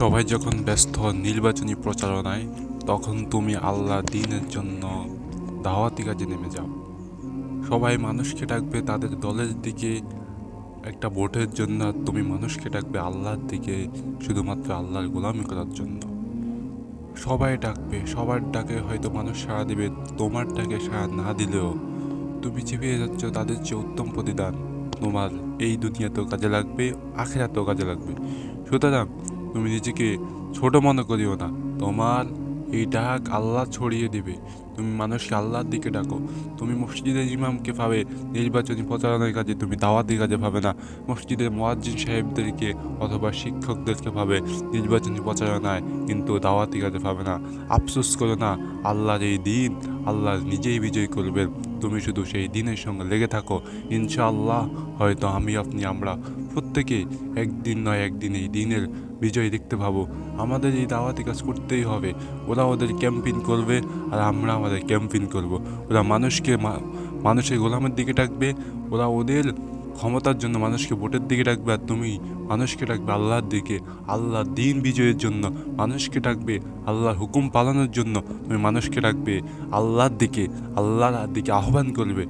সবাই যখন ব্যস্ত, নির্বাচনী প্রচারণায়, তখন তুমি আল্লাহ দিনের জন্য দাওয়াতি কাজে নেমে যাও। সবাই মানুষকে ডাকবে তাদের দলের দিকে, একটা ভোটের জন্য তুমি মানুষকে ডাকবে আল্লাহর দিকে, শুধুমাত্র আল্লাহর গোলামি করার জন্য। সবাই ডাকবে, সবার ডাকে হয়তো মানুষ সাড়া দিবে, তোমার ডাকে সাড়া না দিলেও তুমি যে পেয়ে যাচ্ছ তাদের চেয়ে উত্তম প্রতিদান। তোমার এই দুনিয়াতেও কাজে লাগবে, আখেরাতেও কাজে লাগবে। সুতরাং তুমি নিজেকে ছোট মনে করিও না। তোমার এই ডাক আল্লাহ ছড়িয়ে দিবে। তুমি মানুষকে আল্লাহর দিকে ডাকো। তুমি মসজিদের ইমামকে পাবে নির্বাচনী প্রচারণার কাজে তুমি দাওয়াতের কাজে পাবে না। মসজিদের মোয়াজ্জিন সাহেবদেরকে অথবা শিক্ষকদেরকে পাবে নির্বাচনী প্রচারণায় কিন্তু দাওয়াতি কাজে পাবে না। আফসোস করো না, আল্লাহর এই দিন আল্লাহ নিজেই বিজয় করবেন। তুমি শুধু সেই দিনের সঙ্গে লেগে থাকো। ইনশাআল্লাহ হয়তো আমি আপনি আমরা প্রত্যেকে একদিন নয়, একদিন এই দিনের বিজয় দেখতে পাবো। আমাদের এই দাওয়াতি কাজ করতেই হবে। ওরা ওদের ক্যাম্পিং করবে আর আমরা আমাদের ক্যাম্পিং করব। ওরা মানুষকে মানুষের গোলামের দিকে ডাকবে। ওরা ওদের ক্ষমতার জন্য মানুষকে ভোটের দিকে ডাকবে আর তুমি মানুষকে ডাকবে আল্লাহর দিকে। আল্লাহ দিন বিজয়ের জন্য মানুষকে ডাকবে, আল্লাহর হুকুম পালানোর জন্য তুমি মানুষকে ডাকবে। আল্লাহর দিকে আল্লাহর দিকে আহ্বান করবে।